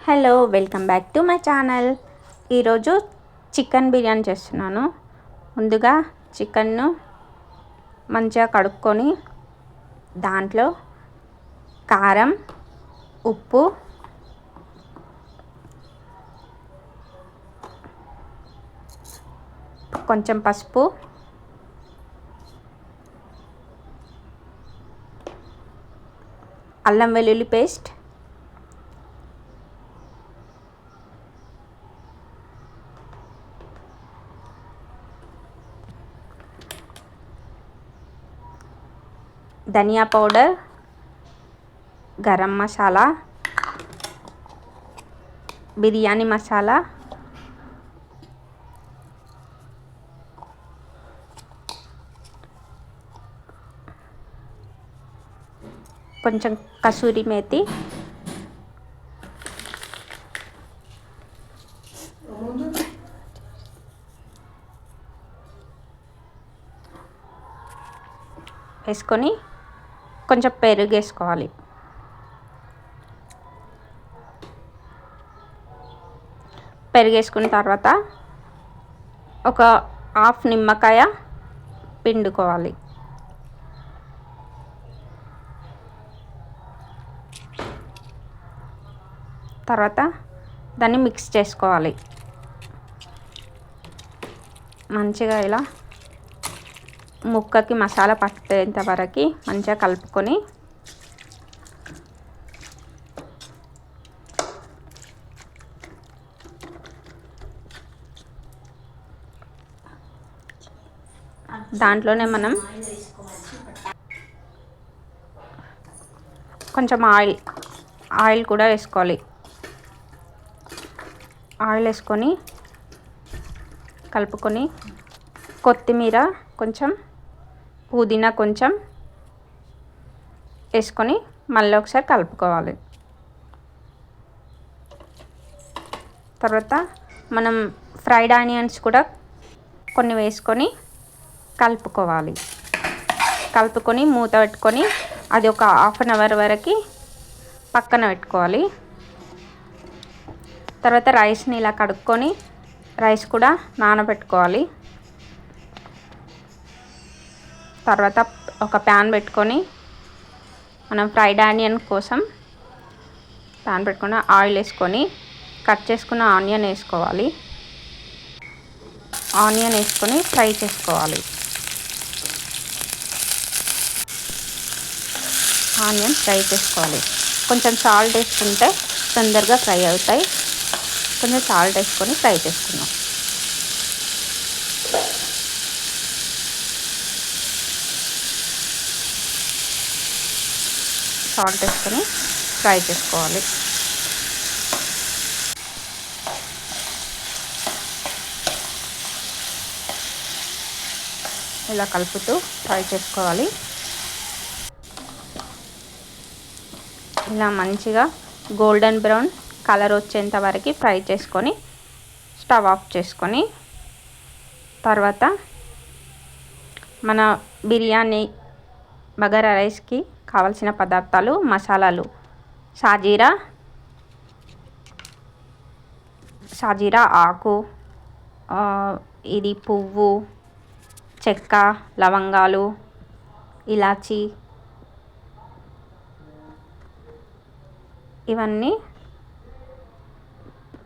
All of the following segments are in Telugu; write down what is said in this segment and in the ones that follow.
Hello welcome back to my channel. ఈరోజు చికెన్ బిర్యానీ చేస్తున్నాను. ముందుగా చికెన్ను మంచిగా కడుక్కొని దాంట్లో కారం ఉప్పు కొంచెం పసుపు అల్లం వెల్లుల్లి పేస్ట్ ధనియా పౌడర్ గరం మసాలా బిర్యానీ మసాలా కొంచెం కసూరి మేతి వేసుకొని కొంచెం పెరుగు వేసుకోవాలి. పెరుగు వేసుకున్న తర్వాత ఒక హాఫ్ నిమ్మకాయ పిండుకోవాలి. తర్వాత దాన్ని మిక్స్ చేసుకోవాలి. మంచిగా ఇలా ముక్కకి మసాలా పట్టేంత వరకు మంచిగా కలుపుకొని దాంట్లోనే మనం కొంచెం ఆయిల్ ఆయిల్ కూడా వేసుకోవాలి. ఆయిల్ వేసుకొని కలుపుకొని కొత్తిమీర కొంచెం పుదీనా కొంచెం వేసుకొని మళ్ళీ ఒకసారి కలుపుకోవాలి. తర్వాత మనం ఫ్రైడ్ ఆనియన్స్ కూడా కొన్ని వేసుకొని కలుపుకోవాలి. కలుపుకొని మూత పెట్టుకొని అది ఒక హాఫ్ అన్ అవర్ వరకు పక్కన పెట్టుకోవాలి. తర్వాత రైస్ని ఇలా కడుక్కొని రైస్ కూడా నానబెట్టుకోవాలి. తర్వాత ఒక ప్యాన్ పెట్టుకొని మనం ఫ్రైడ్ ఆనియన్ కోసం ప్యాన్ పెట్టుకుని ఆయిల్ వేసుకొని కట్ చేసుకున్న ఆనియన్ వేసుకోవాలి. ఆనియన్ వేసుకొని ఫ్రై చేసుకోవాలి. ఆనియన్ ఫ్రై చేసుకోవాలి. కొంచెం సాల్ట్ వేసుకుంటే తొందరగా ఫ్రై అవుతాయి. కొంచెం సాల్ట్ వేసుకొని ఫ్రై చేసుకున్నాం సాల్ట్ వేసుకొని ఫ్రై చేసుకోవాలి. ఇలా కలుపుతూ ఫ్రై చేసుకోవాలి. ఇలా మంచిగా గోల్డెన్ బ్రౌన్ కలర్ వచ్చేంత వరకు ఫ్రై చేసుకొని స్టవ్ ఆఫ్ చేసుకొని తర్వాత మన బిర్యానీ బగారా రైస్కి కావలసిన పదార్థాలు మసాలాలు. షాజీరా. షాజీరా ఆకు. ఇది పువ్వు చెక్క లవంగాలు ఇలాచి. ఇవన్నీ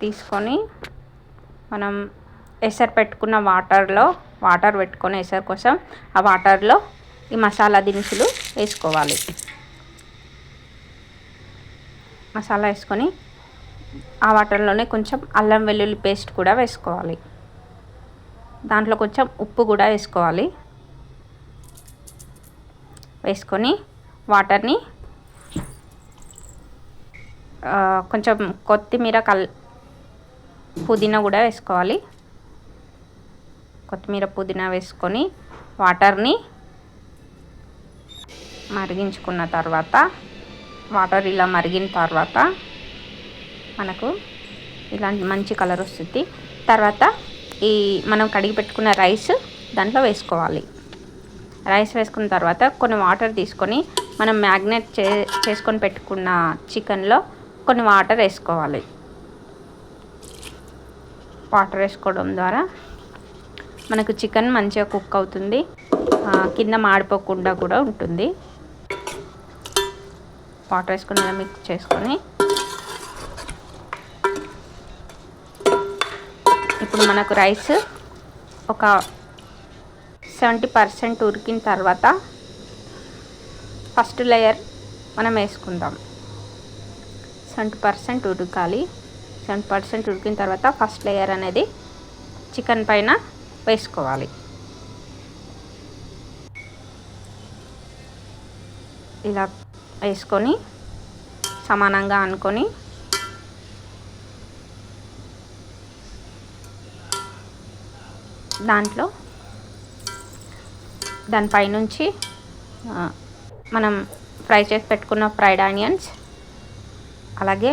తీసుకొని మనం ఎసరు పెట్టుకున్న వాటర్లో వాటర్ పెట్టుకొని ఎసరు కోసం ఆ వాటర్లో ఈ మసాలా దినుసులు వేసుకోవాలి. మసాలా వేసుకొని ఆ వాటర్లోనే కొంచెం అల్లం వెల్లుల్లి పేస్ట్ కూడా వేసుకోవాలి. దాంట్లో కొంచెం ఉప్పు కూడా వేసుకోవాలి. వేసుకొని వాటర్ని కొంచెం కొత్తిమీర కల్ పుదీనా కూడా వేసుకోవాలి. కొత్తిమీర పుదీనా వేసుకొని వాటర్ని మరిగించుకున్న తర్వాత వాటర్ ఇలా మరిగిన తర్వాత మనకు ఇలాంటి మంచి కలర్ వస్తుంది. తర్వాత ఈ మనం కడిగి పెట్టుకున్న రైస్ దాంట్లో వేసుకోవాలి. రైస్ వేసుకున్న తర్వాత కొన్ని వాటర్ తీసుకొని మనం మ్యాగ్నెట్ చే చేసుకొని పెట్టుకున్న చికెన్లో కొన్ని వాటర్ వేసుకోవాలి. వాటర్ వేసుకోవడం ద్వారా మనకు చికెన్ మంచిగా కుక్ అవుతుంది. కింద మాడిపోకుండా కూడా ఉంటుంది. వాటర్ వేసుకొని మిక్స్ చేసుకొని. ఇప్పుడు మనకు రైస్ ఒక సెవెంటీ పర్సెంట్ ఉడికిన తర్వాత ఫస్ట్ లేయర్ మనం వేసుకుందాం. సెవెంటీ పర్సెంట్ ఉడకాలి. సెవెంటీ పర్సెంట్ ఉడికిన తర్వాత ఫస్ట్ లేయర్ అనేది చికెన్ పైన వేసుకోవాలి. ఇలా వేసుకొని సమానంగా అనుకొని దాంట్లో దానిపైనుంచి మనం ఫ్రై చేసి పెట్టుకున్న ఫ్రైడ్ ఆనియన్స్ అలాగే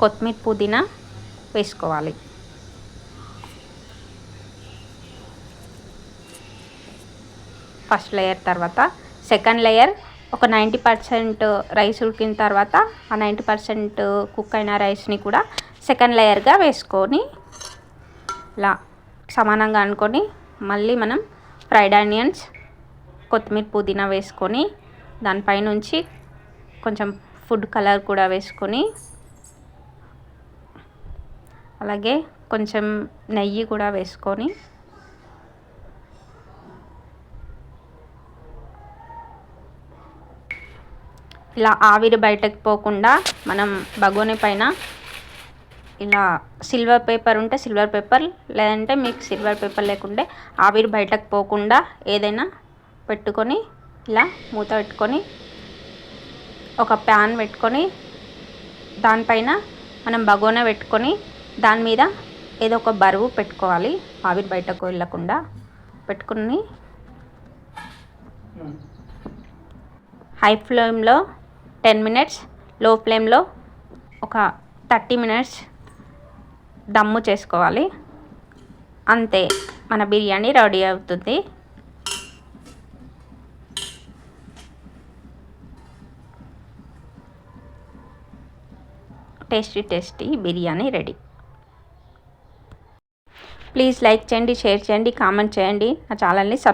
కొత్తిమీర పుదీనా వేసుకోవాలి. ఫస్ట్ లేయర్ తర్వాత సెకండ్ లేయర్ ఒక నైంటీ పర్సెంట్ రైస్ ఉడికిన తర్వాత ఆ నైంటీ పర్సెంట్ కుక్ అయిన రైస్ని కూడా సెకండ్ లేయర్గా వేసుకొని ఇలా సమానంగా అనుకొని మళ్ళీ మనం ఫ్రైడ్ ఆనియన్స్ కొత్తిమీర పుదీనా వేసుకొని దానిపైనుంచి కొంచెం ఫుడ్ కలర్ కూడా వేసుకొని అలాగే కొంచెం నెయ్యి కూడా వేసుకొని ఇలా ఆవిరి బయటకు పోకుండా మనం బగోని పైన ఇలా సిల్వర్ పేపర్ ఉంటే సిల్వర్ పేపర్ లేదంటే మీకు సిల్వర్ పేపర్ లేకుంటే ఆవిరి బయటకు పోకుండా ఏదైనా పెట్టుకొని ఇలా మూత పెట్టుకొని ఒక ప్యాన్ పెట్టుకొని దానిపైన మనం బగోనా పెట్టుకొని దాని మీద ఏదో ఒక బరువు పెట్టుకోవాలి ఆవిరి బయటకు వెళ్ళకుండా. పెట్టుకుని హై ఫ్లేమ్లో టెన్ మినిట్స్లో ఫ్లేమ్లో ఒక థర్టీ మినిట్స్ దమ్ము చేసుకోవాలి. అంతే మన బిర్యానీ రెడీ అవుతుంది. Tasty tasty biryani ready. Please like చేయండి షేర్ చేయండి కామెంట్ చేయండి. నా ఛానల్ని సబ్